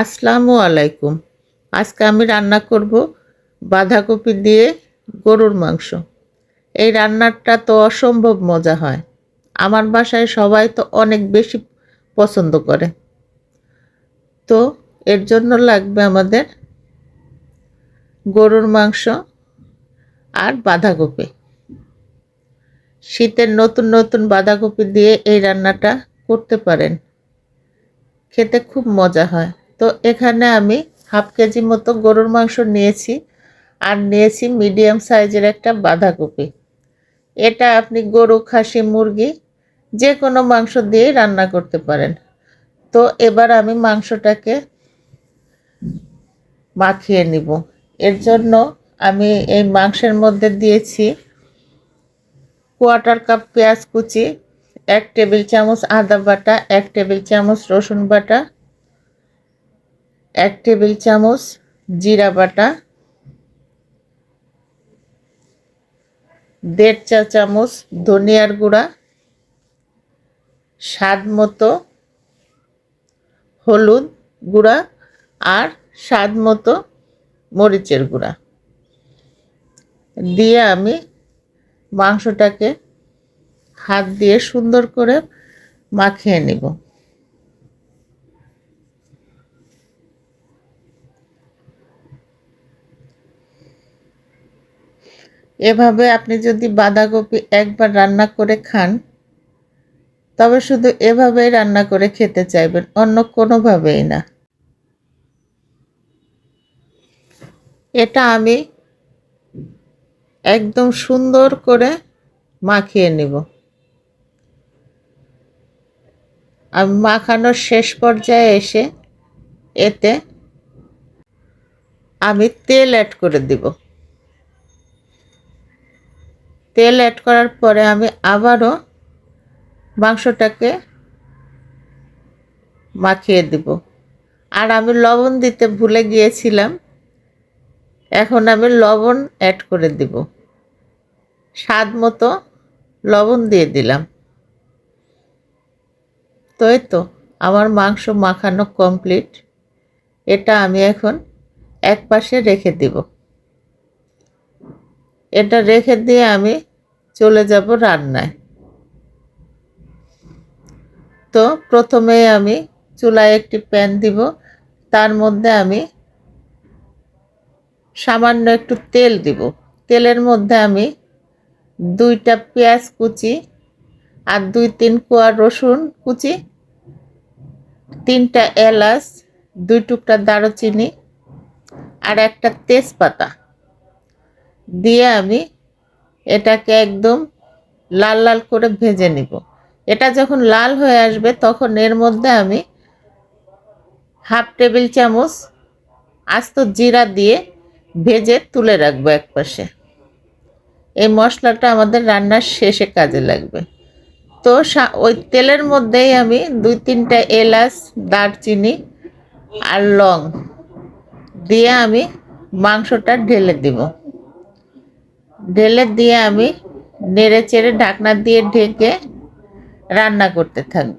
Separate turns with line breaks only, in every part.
আসসালামু আলাইকুম আজকে আমি রান্না করব বাঁধাকপি দিয়ে গরুর মাংস। এই রান্নাটা তো অসম্ভব মজা হয়। আমার বাসায় সবাই তো অনেক বেশি পছন্দ করে। তো এর জন্য লাগবে আমাদের গরুর মাংস আর বাঁধাকপি। শীতের নতুন নতুন বাঁধাকপি দিয়ে এই রান্নাটা করতে পারেন। খেতে খুব মজা হয়। তো এখানে আমি হাফ কেজি মতো গরুর মাংস নিয়েছি আর নিয়েছি মিডিয়াম সাইজের একটা বাঁধাকপি। এটা আপনি গরু, খাসি, মুরগি যে কোনো মাংস দিয়েই রান্না করতে পারেন। তো এবার আমি মাংসটাকে মাখিয়ে নিব। এর জন্য আমি এই মাংসের মধ্যে দিয়েছি কোয়ার্টার কাপ পেঁয়াজ কুচি এক টেবিল চামচ আদা বাটা, এক টেবিল চামচ রসুন বাটা, এক টেবিল চামচ জিরা বাটা, দেড় চা চামচ ধনিয়ার গুঁড়া, স্বাদ মতো হলুদ গুঁড়া আর স্বাদ মতো মরিচের গুঁড়া। দিয়ে আমি মাংসটাকে হাত দিয়ে সুন্দর করে মাখিয়ে নিব। এভাবে আপনি যদি বাঁধাকপি একবার রান্না করে খান, তবে শুধু এভাবেই রান্না করে খেতে চাইবেন, অন্য কোনোভাবেই না। এটা আমি একদম সুন্দর করে মাখিয়ে নিব। আমি মাখানোর শেষ পর্যায়ে এসে এতে আমি তেল অ্যাড করে দিব। তেল অ্যাড করার পরে আমি আবারও মাংসটাকে মাখিয়ে দিব। আর আমি লবণ দিতে ভুলে গিয়েছিলাম। এখন আমি লবণ অ্যাড করে দিব। স্বাদ মতো লবণ দিয়ে দিলাম। তো এই তো আমার মাংস মাখানো কমপ্লিট এটা আমি এখন এক পাশে রেখে দিব। এটা রেখে দিয়ে আমি চলে যাব রান্নায়। তো প্রথমে আমি চুলায় একটি প্যান দিব। তার মধ্যে আমি সামান্য একটু তেল দিব। তেলের মধ্যে আমি দুইটা পেঁয়াজ কুচি আর দুই তিন কোয়া রসুন কুচি, তিনটা এলাচ, দুই টুকরা দারুচিনি আর একটা তেজপাতা দিয়ে আমি এটাকে একদম লাল লাল করে ভেজে নিব। এটা যখন লাল হয়ে আসবে তখন এর মধ্যে আমি হাফ টেবিল চামচ আস্ত জিরা দিয়ে ভেজে তুলে রাখব এক পাশে এই মশলাটা আমাদের রান্নার শেষে কাজে লাগবে। তো ওই তেলের মধ্যেই আমি দুই তিনটা এলাচ, দারচিনি আর লং দিয়ে আমি মাংসটা ঢেলে দিব। ঢেলে দিয়ে আমি নেড়ে চেড়ে ঢাকনা দিয়ে ঢেকে রান্না করতে থাকব।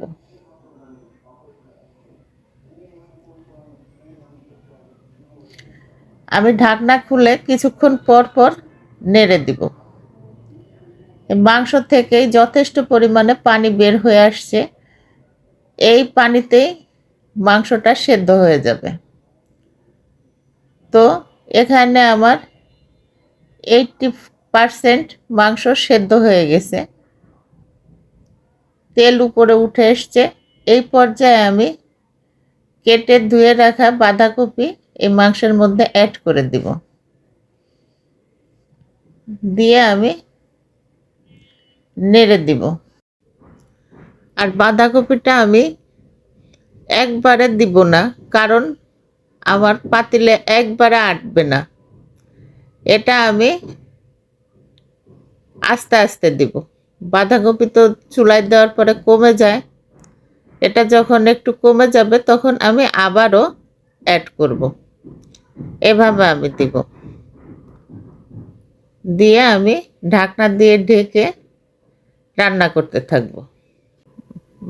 আমি ঢাকনা খুলে কিছুক্ষণ পর পর নেড়ে দিব। মাংস থেকেই যথেষ্ট পরিমাণে পানি বের হয়ে আসছে। এই পানিতেই মাংসটা সেদ্ধ হয়ে যাবে। তো এখানে আমার এইটটি পারসেন্ট মাংস সেদ্ধ হয়ে গেছে। তেল উপরে উঠে এসছে। এই পর্যায়ে আমি কেটে ধুয়ে রাখা বাঁধাকপি এই মাংসের মধ্যে অ্যাড করে দিব। দিয়ে আমি নেড়ে দিব। আর বাঁধাকপিটা আমি একবারে দিব না, কারণ আমার পাতিলে একবারে আটবে না। এটা আমি আস্তে আস্তে দিব। বাঁধাকপি তো চুলায় দেওয়ার পরে কমে যায়। এটা যখন একটু কমে যাবে, তখন আমি আবারও অ্যাড করব। এভাবে আমি দিব। দিয়ে আমি ঢাকনা দিয়ে ঢেকে রান্না করতে থাকব।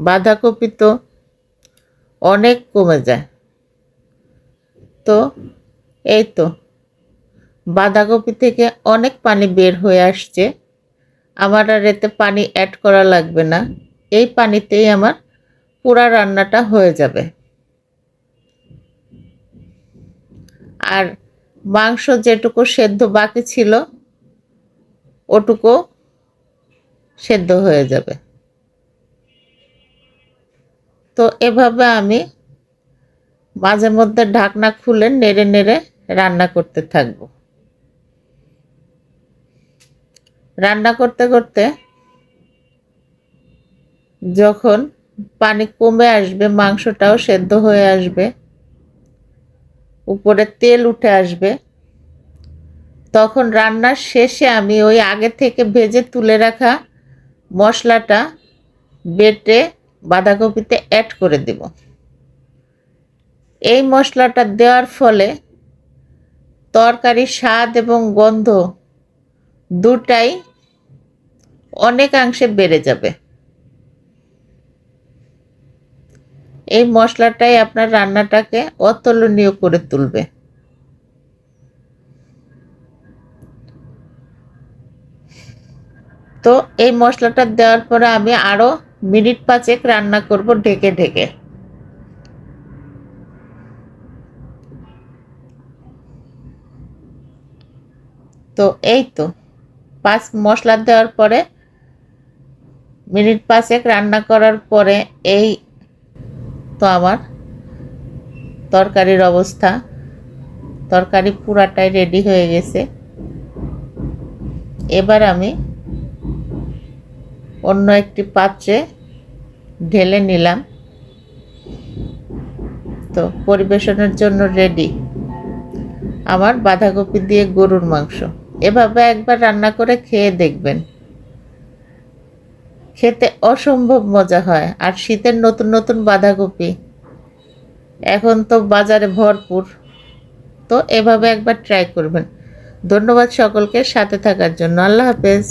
বাঁধাকপি তো অনেক কমে যায়। তো এই তো, বাঁধাকপি থেকে অনেক পানি বের হয়ে আসছে। আমার আর এতে পানি অ্যাড করা লাগবে না। এই পানিতেই আমার পুরা রান্নাটা হয়ে যাবে। আর মাংস যেটুকু সেদ্ধ বাকি ছিল, ওটুকু সেদ্ধ হয়ে যাবে। তো এভাবে আমি মাঝে মধ্যে ঢাকনা খুলে নেড়ে নেড়ে রান্না করতে থাকব। রান্না করতে করতে যখন পানি কমে আসবে, মাংসটাও সেদ্ধ হয়ে আসবে, উপরে তেল উঠে আসবে, তখন রান্নার শেষে আমি ওই আগে থেকে ভেজে তুলে রাখা মশলাটা বেটে বাঁধাকপিতে অ্যাড করে দেব। এই মশলাটা দেওয়ার ফলে তরকারির স্বাদ এবং গন্ধ দুটাই অনেকাংশে বেড়ে যাবে। এই মশলাটাই আপনার রান্নাটাকে অতুলনীয় করে তুলবে। তো এই মশলাটা দেওয়ার পরে আমি আরও মিনিট পাঁচেক রান্না করব ঢেকে ঢেকে। তো এই তো, পাঁচ মশলা দেওয়ার পরে মিনিট পাঁচেক রান্না করার পরে এই তো আমার তরকারির অবস্থা। তরকারি পুরাটাই রেডি হয়ে গেছে। এবার আমি অন্য একটি পাত্রে ঢেলে নিলাম। তো পরিবেশনের জন্য রেডি আমার বাঁধাকপি দিয়ে গরুর মাংস। এভাবে একবার রান্না করে খেয়ে দেখবেন। খেতে অসম্ভব মজা হয়। আর শীতের নতুন নতুন বাঁধাকপি এখন তো বাজারে ভরপুর। তো এভাবে একবার ট্রাই করবেন। ধন্যবাদ সকলকে সাথে থাকার জন্য। আল্লাহ হাফেজ।